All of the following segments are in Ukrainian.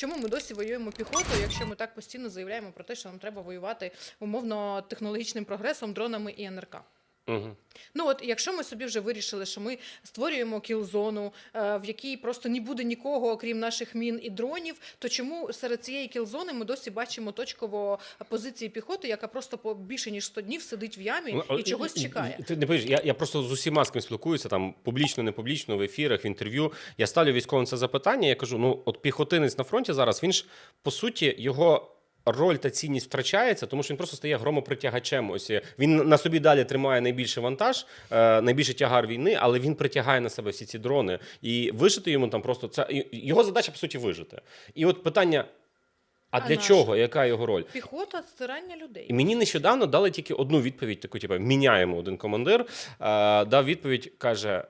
Чому ми досі воюємо піхотою, якщо ми так постійно заявляємо про те, що нам треба воювати умовно технологічним прогресом, дронами і НРК? Угу. Ну от якщо ми собі вже вирішили, що ми створюємо кілзону, е, в якій просто не буде нікого, окрім наших мін і дронів, то чому серед цієї кілзони ми досі бачимо точково позиції піхоти, яка просто по більше ніж 100 днів сидить в ямі Ну, і чогось чекає? Ти не пишеш, я, я просто з усіма з ким спілкуюся, там публічно, не публічно, в ефірах, в інтерв'ю. Я ставлю військовим це запитання. Я кажу: ну, от піхотинець на фронті зараз, він ж по суті його. Роль та цінність втрачається, тому що він просто стає громопритягачем. Ось е, він на собі далі тримає найбільший вантаж, е, найбільший тягар війни, але він притягає на себе всі ці дрони. І вижити йому там просто це його задача по суті вижити. І от питання: а, А для нащо? чого? Яка його роль? Піхота стирання людей. І мені нещодавно дали тільки одну відповідь, таку, типу, міняємо один командир. Е, дав відповідь, каже: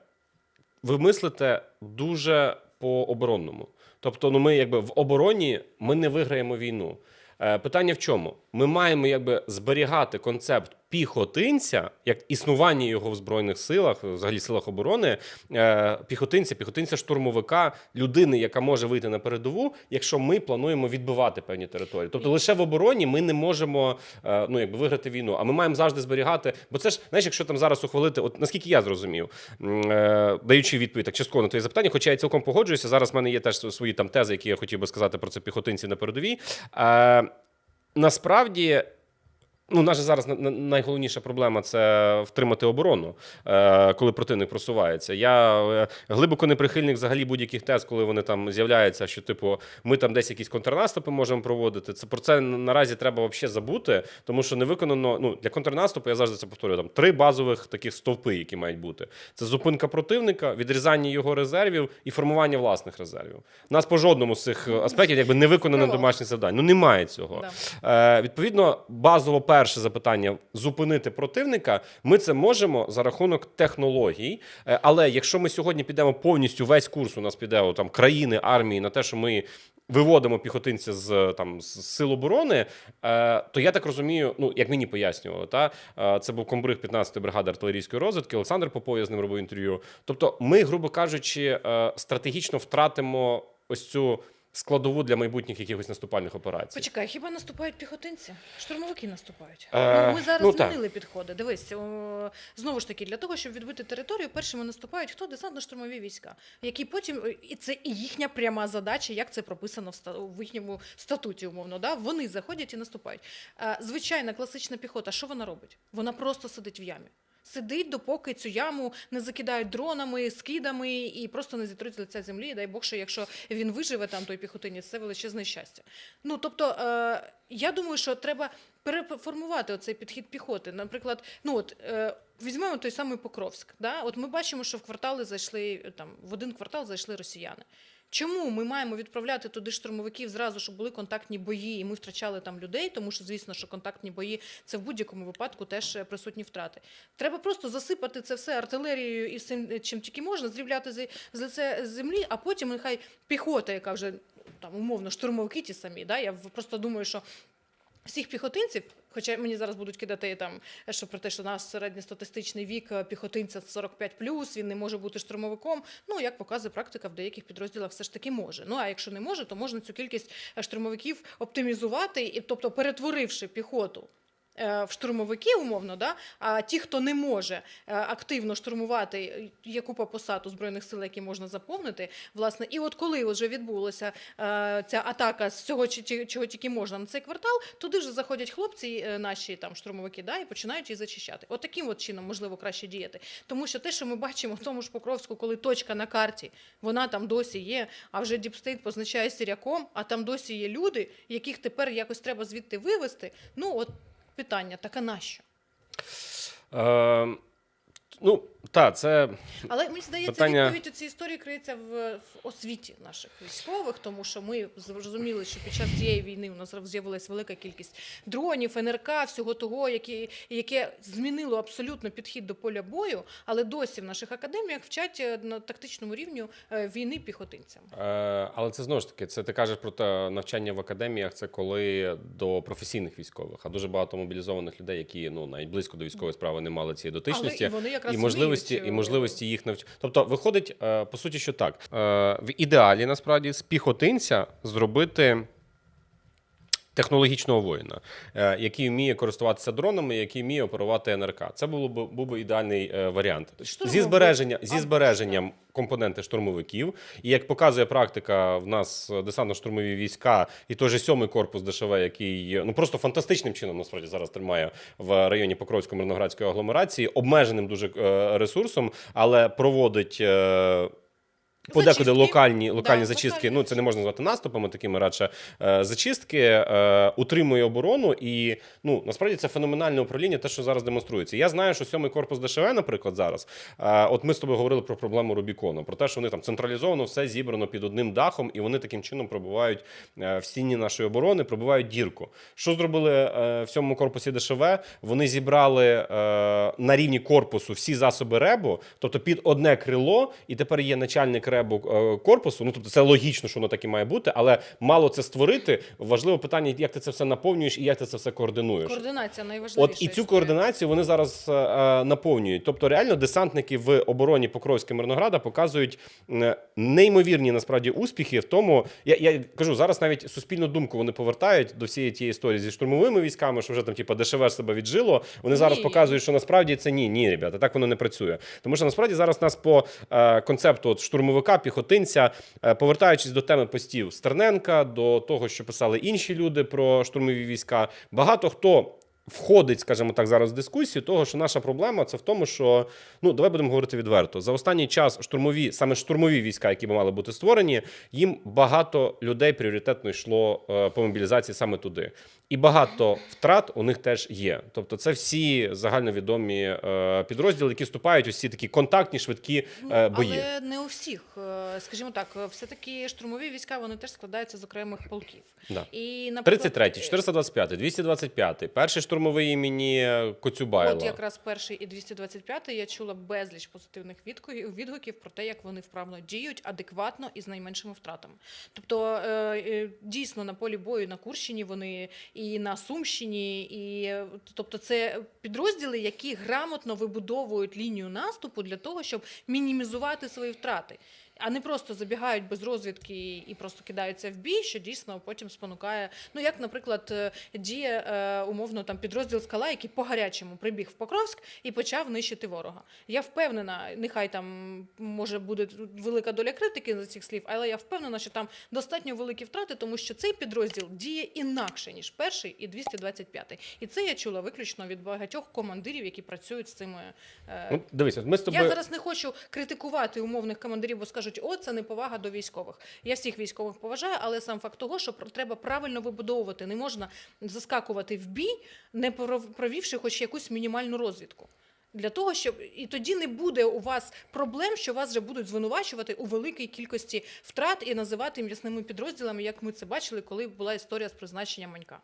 ви мислите дуже по оборонному. Тобто, ну ми якби в обороні ми не виграємо війну. Е, питання в чому? Ми маємо якби зберігати концепт піхотинця, як існування його в збройних силах, взагалі силах оборони, е, піхотинця, піхотинця штурмовика, людини, яка може вийти на передову, якщо ми плануємо відбивати певні території. Тобто лише в обороні ми не можемо е, ну якби виграти війну. А ми маємо завжди зберігати. Бо це ж знаєш, якщо там зараз ухвалити, от наскільки я зрозумів, е, даючи відповідь так частково на твоє запитання, хоча я цілком погоджуюся. Зараз в мене є теж свої там тези, які я хотів би сказати про це піхотинці на передовій. Насправді. Ну, наша зараз на- на- найголовніша проблема це втримати оборону, е, коли противник просувається. Я е, глибоко не прихильник взагалі будь-яких тез, коли вони там з'являються, що типу ми там десь якісь контрнаступи можемо проводити. Це про це наразі треба взагалі забути, тому що не виконано. Ну для контрнаступу я завжди це повторюю. Там три базових таких стовпи, які мають бути: це зупинка противника, відрізання його резервів і формування власних резервів. У нас по жодному з цих е, аспектів якби не виконано Провал. домашнє завдання. Ну немає цього. Да. Е, відповідно, базово перше запитання зупинити противника. Ми це можемо за рахунок технологій. Е, але якщо ми сьогодні підемо повністю весь курс, у нас піде там країни, армії на те, що ми. Виводимо піхотинця з там з сил оборони, е, то я так розумію, ну як мені пояснювали, та е, це був комбриг 15-ї бригади артилерійської розвідки. Олександр Попов, я з ним робив інтерв'ю. Тобто, ми, грубо кажучи, стратегічно втратимо ось цю складову для майбутніх якихось наступальних операцій. Почекай, хіба наступають піхотинці? Штурмовики наступають. Е, ну, ми зараз ну, так. змінили підходи. Дивись, о, знову ж таки, для того, щоб відбити територію, першими наступають хто десантно-штурмові війська, які потім е, і це і їхня пряма задача, як це прописано в, ста- в їхньому статуті, умовно. Да? Вони заходять і наступають. Е, звичайна класична піхота, що вона робить? Вона просто сидить в ямі. Сидить, допоки цю яму не закидають дронами, скидами і просто не зітруть з лиця землі. І дай Бог, що якщо він виживе там той піхотинець, це величезне щастя. Ну тобто, е, я думаю, що треба переформувати оцей підхід піхоти. Наприклад, ну от е, візьмемо той самий Покровськ. Да? От ми бачимо, що в квартали зайшли там в один квартал зайшли росіяни. Чому ми маємо відправляти туди штурмовиків зразу, щоб були контактні бої, і ми втрачали там людей, тому що звісно, що контактні бої це в будь-якому випадку теж е, присутні втрати. Треба просто засипати це все артилерією і всім, е, чим тільки можна, зрівляти з, з лице землі, а потім нехай піхота, яка вже там умовно штурмовики ті самі. Да? Я просто думаю, що всіх піхотинців, хоча мені зараз будуть кидати там, що про те, що наш середньостатистичний вік е, піхотинця 45+, він не може бути штурмовиком. Ну, як показує практика, в деяких підрозділах все ж таки може. Ну, а якщо не може, то можна цю кількість е, штурмовиків оптимізувати, і, тобто перетворивши піхоту е, в штурмовики, умовно, да? а ті, хто не може е, активно штурмувати, е, є купа посад у Збройних сил, які можна заповнити, власне, і от коли вже відбулася е, ця атака з чи- чого тільки можна на цей квартал, туди вже заходять хлопці, е, наші там штурмовики, да, і починають її зачищати. От таким от чином можливо краще діяти. Тому що те, що ми бачимо в тому ж Покровську, коли точка на карті, вона там досі є, а вже Діпстейт позначає сіряком, а там досі є люди, яких тепер якось треба звідти вивести. Ну, от питання, так а нащо? Е, ну, так, це Але мені здається, Питання- відповідь у цій історії криється в, в освіті наших військових, тому що ми зрозуміли, що під час цієї війни у нас з'явилась велика кількість дронів, НРК, всього того, які, яке змінило абсолютно підхід до поля бою, але досі в наших академіях вчать е, на тактичному рівню е, війни піхотинцям. Е, але це знову ж таки, це ти кажеш про те навчання в академіях, це коли до професійних військових, а дуже багато мобілізованих людей, які ну навіть близько до військової справи не мали цієї дотичності. Але і вони якраз і можливості можливості, і можливості їх навчити. Тобто, виходить, е, по суті, що так. Е, В ідеалі насправді з піхотинця зробити. Технологічного воїна, е, який вміє користуватися дронами, який вміє оперувати НРК. Це було б був би ідеальний е, варіант. Зі збереження зі збереженням компоненти штурмовиків. І як показує практика, в нас десантно-штурмові війська і той же сьомий корпус ДШВ, який ну просто фантастичним чином насправді зараз тримає в районі Покровської мирноградської агломерації, обмеженим дуже е, ресурсом, але проводить. Е, Подекуди Зачистки. локальні, локальні Да, зачистки. локальні Ну це не можна назвати наступами, такими радше е, зачистки, е, утримує оборону, і ну насправді це феноменальне управління, те, що зараз демонструється. Я знаю, що сьомий корпус ДШВ, наприклад, зараз. Е, от ми з тобою говорили про проблему Рубікону, про те, що вони там централізовано все зібрано під одним дахом, і вони таким чином пробувають е, в стіні нашої оборони, пробувають дірку. Що зробили е, в сьомому корпусі ДШВ? Вони зібрали е, на рівні корпусу всі засоби ребу, тобто під одне крило, і тепер є начальник ребу е, корпусу. Ну тобто це логічно, що воно так і має бути, але мало це створити. Важливе питання, як ти це все наповнюєш і як ти це все координуєш. Координація найважливіша. От і цю координацію вони зараз е, е, наповнюють. Тобто, реально, десантники в обороні Покровська Мирнограда показують неймовірні насправді успіхи в тому. Я, я кажу, зараз навіть суспільну думку вони повертають до всієї тієї історії зі штурмовими військами, що вже там, типу, ДШВ себе віджило. Вони зараз показують, що насправді це ні, ні, ребята, так воно не працює. Тому що насправді зараз нас по концепту от, штурмовика, піхотинця, е, повертаючись до теми постів Стерненка, до того, що писали інші люди про штурмові війська, багато хто. Входить, скажімо так, зараз в дискусію, того, що наша проблема це в тому, що ну давай будемо говорити відверто. За останній час штурмові, саме штурмові війська, які би мали бути створені, їм багато людей пріоритетно йшло е, по мобілізації саме туди. І багато втрат у них теж є. Тобто, це всі загальновідомі е, підрозділи, які вступають у всі такі контактні, швидкі е, бої. Ну, Але не у всіх. Скажімо так, е, все-таки штурмові війська вони теж складаються з окремих полків. Да. І, наприклад, 33, е, 425, 225, перший штурмовий імені Коцюбайла. От якраз перший і 225 я чула безліч позитивних відгуків, про те, як вони вправно діють адекватно і з найменшими втратами. Тобто, е, е, дійсно на полі бою на Курщині вони і на Сумщині, і тобто, це підрозділи, які грамотно вибудовують лінію наступу для того, щоб мінімізувати свої втрати. А не просто забігають без розвідки і просто кидаються в бій, що дійсно потім спонукає. Ну як, наприклад, е, діє е, умовно там підрозділ скала, який по гарячому прибіг в Покровськ і почав нищити ворога. Я впевнена, нехай там може буде велика доля критики за цих слів, але я впевнена, що там достатньо великі втрати, тому що цей підрозділ діє інакше ніж перший і 225. І це я чула виключно від багатьох командирів, які працюють з цими. е, Ну, дивись, от ми з тобою. я зараз не хочу критикувати умовних командирів, бо скажуть, о, це неповага до військових. Я всіх військових поважаю, але сам факт того, що треба правильно вибудовувати. Не можна заскакувати в бій, не пров- провівши хоч якусь мінімальну розвідку. Для того, щоб і тоді не буде у вас проблем, що вас вже будуть звинувачувати у великій кількості втрат і називати м'ясними підрозділами, як ми це бачили, коли була історія з призначенням Манька.